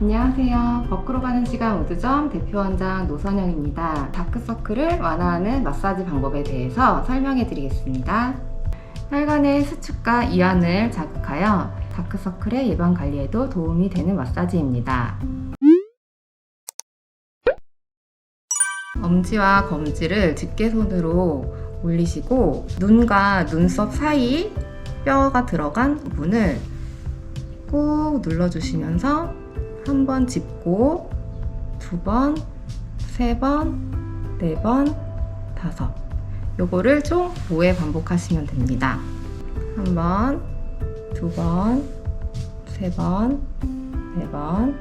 안녕하세요. 거꾸로 가는 시간 우드점 대표원장 노선영입니다. 다크서클을 완화하는 마사지 방법에 대해서 설명해 드리겠습니다. 혈관의 수축과 이완을 자극하여 다크서클의 예방 관리에도 도움이 되는 마사지입니다. 엄지와 검지를 집게손으로 올리시고 눈과 눈썹 사이 뼈가 들어간 부분을 꾹 눌러주시면서 한 번 짚고 두 번, 세 번, 네 번, 다섯. 요거를 총 5회 반복하시면 됩니다. 한 번, 두 번, 세 번, 네 번.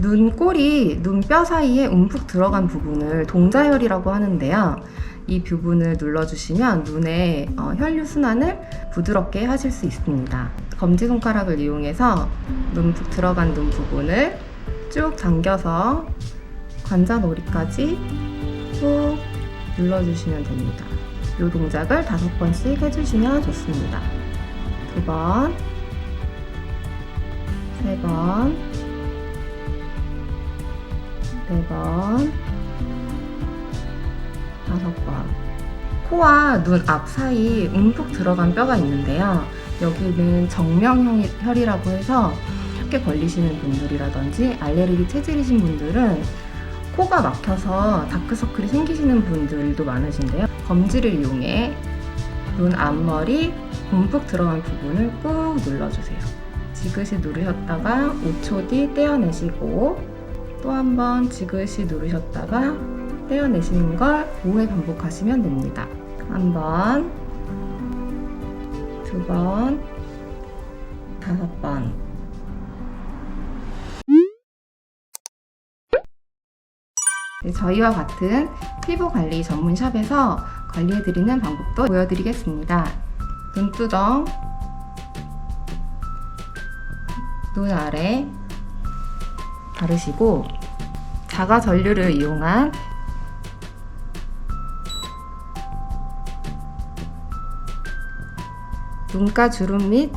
눈꼬리, 눈뼈 사이에 움푹 들어간 부분을 동자혈이라고 하는데요. 이 부분을 눌러주시면 눈의 어, 혈류 순환을 부드럽게 하실 수 있습니다. 검지손가락을 이용해서 눈푹 들어간 눈 부분을 쭉 당겨서 관자놀이까지 쭉 눌러주시면 됩니다. 이 동작을 다섯 번씩 해주시면 좋습니다. 두 번, 세 번, 네 번, 다섯 번. 코와 눈 앞 사이 움푹 들어간 뼈가 있는데요. 여기는 정명혈이라고 해서 쉽게 걸리시는 분들이라든지 알레르기 체질이신 분들은 코가 막혀서 다크서클이 생기시는 분들도 많으신데요. 검지를 이용해 눈 앞머리 움푹 들어간 부분을 꾹 눌러주세요. 지그시 누르셨다가 5초 뒤 떼어내시고 또 한 번 지그시 누르셨다가 떼어내시는 걸 5회 반복하시면 됩니다. 한 번, 두 번, 다섯 번. 네, 저희와 같은 피부 관리 전문 샵에서 관리해드리는 방법도 보여드리겠습니다. 눈두덩, 눈 아래 바르시고 자가 전류를 이용한 눈가 주름 및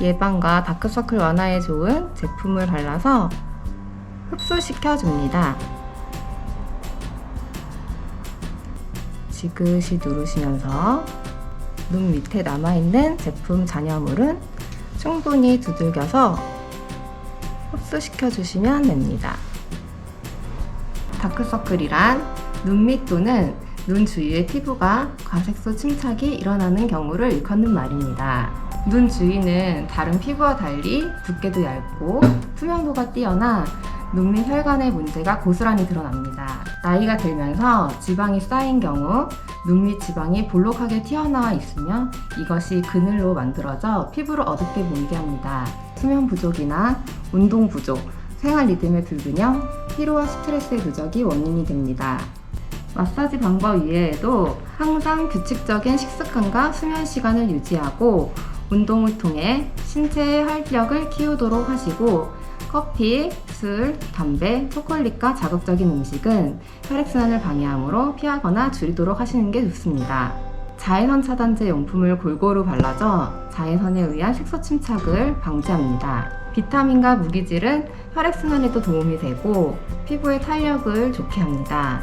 예방과 다크서클 완화에 좋은 제품을 발라서 흡수시켜 줍니다. 지그시 누르시면서 눈 밑에 남아있는 제품 잔여물은 충분히 두들겨서 흡수시켜 주시면 됩니다. 다크서클이란 눈 밑 또는 눈 주위의 피부가 과색소 침착이 일어나는 경우를 일컫는 말입니다. 눈 주위는 다른 피부와 달리 두께도 얇고 투명도가 뛰어나 눈밑 혈관의 문제가 고스란히 드러납니다. 나이가 들면서 지방이 쌓인 경우 눈밑 지방이 볼록하게 튀어나와 있으며 이것이 그늘로 만들어져 피부를 어둡게 보이게 합니다. 수면 부족이나 운동 부족, 생활 리듬의 불균형, 피로와 스트레스의 누적이 원인이 됩니다. 마사지 방법 이외에도 항상 규칙적인 식습관과 수면 시간을 유지하고 운동을 통해 신체의 활력을 키우도록 하시고 커피, 술, 담배, 초콜릿과 자극적인 음식은 혈액순환을 방해하므로 피하거나 줄이도록 하시는 게 좋습니다. 자외선 차단제 용품을 골고루 발라줘 자외선에 의한 색소 침착을 방지합니다. 비타민과 무기질은 혈액순환에도 도움이 되고 피부의 탄력을 좋게 합니다.